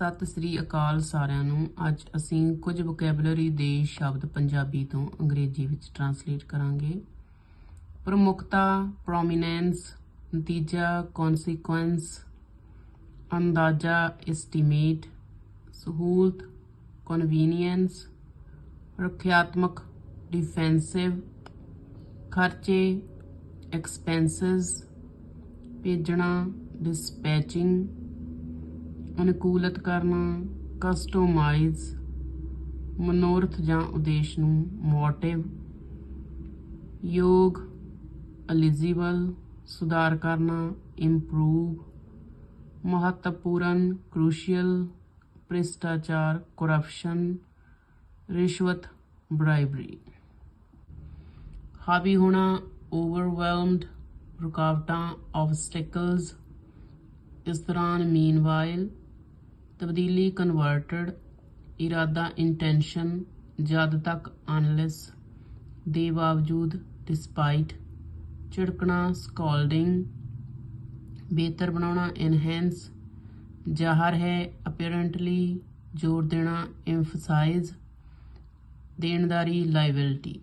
ਸਤਿ ਸ੍ਰੀ ਅਕਾਲ ਸਾਰਿਆਂ ਨੂੰ। ਅੱਜ ਅਸੀਂ ਕੁਝ ਵੋਕੈਬਲਰੀ ਦੇ ਸ਼ਬਦ ਪੰਜਾਬੀ ਤੋਂ ਅੰਗਰੇਜ਼ੀ ਵਿੱਚ ਟਰਾਂਸਲੇਟ ਕਰਾਂਗੇ। ਪ੍ਰਮੁੱਖਤਾ ਪ੍ਰੋਮੀਨੈਂਸ ਨਤੀਜਾ ਕਨਸੀਕੁਐਂਸ ਅੰਦਾਜ਼ਾ ਐਸਟੀਮੇਟ ਸਹੂਲਤ ਕਨਵੀਨੀਅੰਸ ਰੱਖਿਆਤਮਕ ਡਿਫੈਂਸਿਵ ਖਰਚੇ ਐਕਸਪੈਂਸਸ ਭੇਜਣਾ ਡਿਸਪੈਚਿੰਗ ਅਨੁਕੂਲਤ ਕਰਨਾ ਕਸਟੋਮਾਈਜ਼ ਮਨੋਰਥ ਜਾਂ ਉਦੇਸ਼ ਨੂੰ ਮੋਟਿਵ, ਯੋਗ ਐਲੀਜੀਬਲ ਸੁਧਾਰ ਕਰਨਾ ਇੰਪਰੂਵ ਮਹੱਤਵਪੂਰਨ ਕ੍ਰੂਸ਼ੀਅਲ ਭ੍ਰਿਸ਼ਟਾਚਾਰ ਕਰਪਸ਼ਨ ਰਿਸ਼ਵਤ ਬ੍ਰਾਈਬਰੀ ਹਾਵੀ ਹੋਣਾ ਓਵਰਵੈਲਮਡ ਰੁਕਾਵਟਾਂ ਆਬਸਟੈਕਲਸ ਇਸ ਦੌਰਾਨ ਮੀਨਵਾਈਲ ਤਬਦੀਲੀ ਕਨਵਰਟਡ ਇਰਾਦਾ ਇੰਟੈਂਸ਼ਨ ਜਦ ਤੱਕ ਅਨਲੈਸ ਦੇ ਬਾਵਜੂਦ ਡਿਸਪਾਈਟ ਝਿੜਕਣਾ ਸਕੋਲਡਿੰਗ ਬਿਹਤਰ ਬਣਾਉਣਾ ਐਨਹੈਂਸ ਜ਼ਾਹਰ ਹੈ ਅਪੀਅਰੈਂਟਲੀ ਜ਼ੋਰ ਦੇਣਾ ਐਮਫਸਾਈਜ਼ ਦੇਣਦਾਰੀ ਲਾਇਬਿਲਿਟੀ